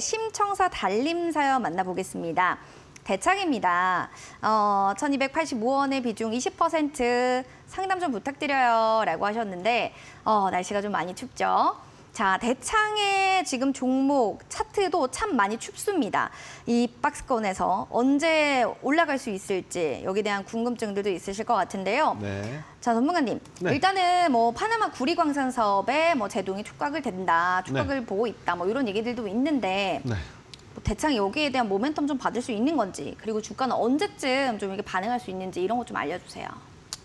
심청사 달림 사연 만나보겠습니다. 대창입니다. 어, 1285원의 비중 20% 상담 좀 부탁드려요. 라고 하셨는데, 어, 날씨가 좀 많이 춥죠? 자, 대창의 지금 종목 차트도 참 많이 춥습니다. 이 박스권에서 언제 올라갈 수 있을지 여기에 대한 궁금증들도 있으실 것 같은데요. 네. 자, 전문가님. 네. 일단은 뭐 파나마 구리 광산 사업에 뭐 제동이 촉각을 된다, 촉각을 보고 있다, 뭐 이런 얘기들도 있는데 네. 뭐 대창이 여기에 대한 모멘텀 좀 받을 수 있는 건지, 그리고 주가는 언제쯤 좀 이게 반응할 수 있는지 이런 것 좀 알려주세요.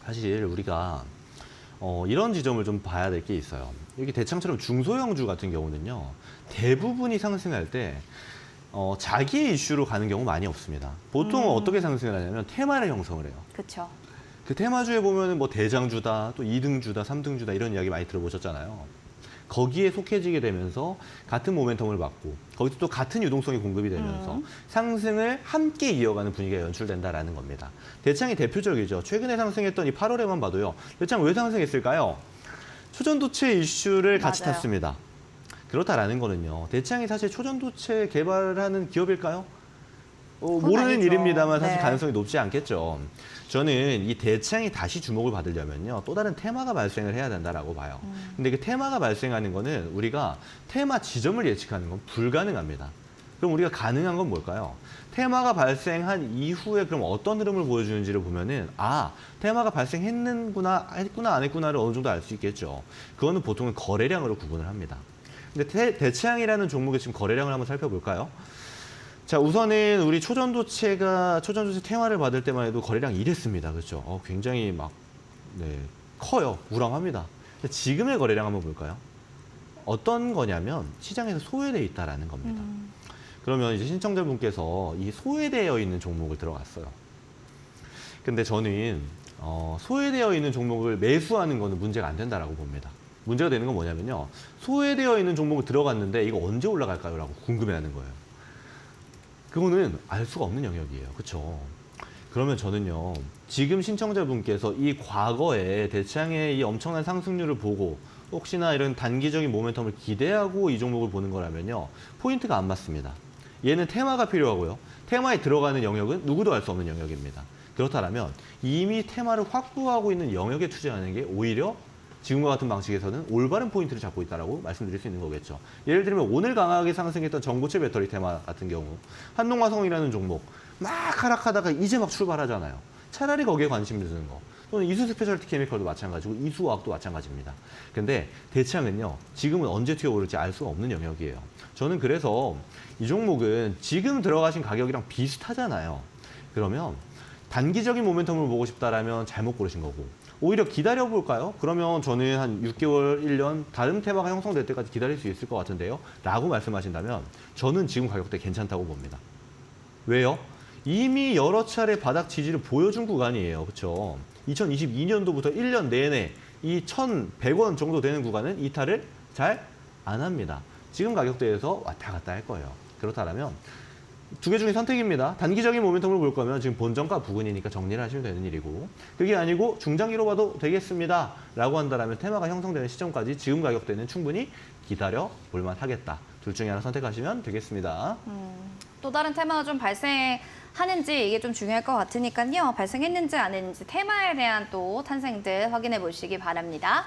사실 우리가 어, 이런 지점을 좀 봐야 될 게 있어요. 여기 대창처럼 중소형주 같은 경우는요. 대부분이 상승할 때 어, 자기의 이슈로 가는 경우 많이 없습니다. 보통은 어떻게 상승을 하냐면 테마를 형성을 해요. 그렇죠. 그 테마주에 보면은 뭐 대장주다, 또 2등주다, 3등주다 이런 이야기 많이 들어보셨잖아요. 거기에 속해지게 되면서 같은 모멘텀을 받고 거기서 또 같은 유동성이 공급이 되면서 음. 상승을 함께 이어가는 분위기가 연출된다라는 겁니다. 대창이 대표적이죠. 최근에 상승했던 이 8월에만 봐도요. 대창 왜 상승했을까요? 초전도체 이슈를 같이 맞아요. 탔습니다. 그렇다라는 거는요. 대창이 사실 초전도체 개발하는 기업일까요? 어, 모르는 아니죠. 일입니다만 사실 네. 가능성이 높지 않겠죠. 저는 이 대창이 다시 주목을 받으려면요. 또 다른 테마가 발생을 해야 된다라고 봐요. 음. 근데 그 테마가 발생하는 거는 우리가 테마 지점을 예측하는 건 불가능합니다. 그럼 우리가 가능한 건 뭘까요? 테마가 발생한 이후에 그럼 어떤 흐름을 보여주는지를 보면은 아 테마가 발생했는구나 했구나 안 했구나를 어느 정도 알 수 있겠죠. 그거는 보통은 거래량으로 구분을 합니다. 근데 대, 대체양이라는 종목의 지금 거래량을 한번 살펴볼까요? 자 우선은 우리 초전도체가 초전도체 테마를 받을 때만 해도 거래량 이랬습니다. 그렇죠? 어, 굉장히 막 네, 커요. 우람합니다. 근데 지금의 거래량 한번 볼까요? 어떤 거냐면 시장에서 소외돼 있다라는 겁니다. 음. 그러면 이제 신청자분께서 이 소외되어 있는 종목을 들어갔어요. 근데 저는 어, 소외되어 있는 종목을 매수하는 거는 문제가 안 된다라고 봅니다. 문제가 되는 건 뭐냐면요. 소외되어 있는 종목을 들어갔는데 이거 언제 올라갈까요? 라고 궁금해하는 거예요. 그거는 알 수가 없는 영역이에요. 그렇죠? 그러면 저는요. 지금 신청자분께서 이 과거에 대창의 이 엄청난 상승률을 보고 혹시나 이런 단기적인 모멘텀을 기대하고 이 종목을 보는 거라면요. 포인트가 안 맞습니다. 얘는 테마가 필요하고요. 테마에 들어가는 영역은 누구도 알 수 없는 영역입니다. 그렇다면 이미 테마를 확보하고 있는 영역에 투자하는 게 오히려 지금과 같은 방식에서는 올바른 포인트를 잡고 있다고 말씀드릴 수 있는 거겠죠. 예를 들면 오늘 강하게 상승했던 전고체 배터리 테마 같은 경우 한동화성이라는 종목 막 하락하다가 이제 막 출발하잖아요. 차라리 거기에 관심 두는 거. 또는 이수 스페셜티 케미컬도 마찬가지고 이수화학도 마찬가지입니다. 근데 대창은요. 지금은 언제 튀어오를지 알 수가 없는 영역이에요. 저는 그래서 이 종목은 지금 들어가신 가격이랑 비슷하잖아요. 그러면 단기적인 모멘텀을 보고 싶다라면 잘못 고르신 거고 오히려 기다려 볼까요? 그러면 저는 한 6개월, 1년 다른 테마가 형성될 때까지 기다릴 수 있을 것 같은데요. 라고 말씀하신다면 저는 지금 가격대 괜찮다고 봅니다. 왜요? 이미 여러 차례 바닥 지지를 보여준 구간이에요. 그렇죠? 2022년도부터 1년 내내 이 1,100원 정도 되는 구간은 이탈을 잘 안 합니다. 지금 가격대에서 왔다 갔다 할 거예요. 그렇다면 두 개 중에 선택입니다. 단기적인 모멘텀을 볼 거면 지금 본전가 부근이니까 정리를 하시면 되는 일이고 그게 아니고 중장기로 봐도 되겠습니다. 라고 한다면 테마가 형성되는 시점까지 지금 가격대는 충분히 기다려 볼만 하겠다. 둘 중에 하나 선택하시면 되겠습니다. 또 다른 테마가 좀 발생하는지 이게 좀 중요할 것 같으니까요. 발생했는지 안 했는지 테마에 대한 또 탄생들 확인해 보시기 바랍니다.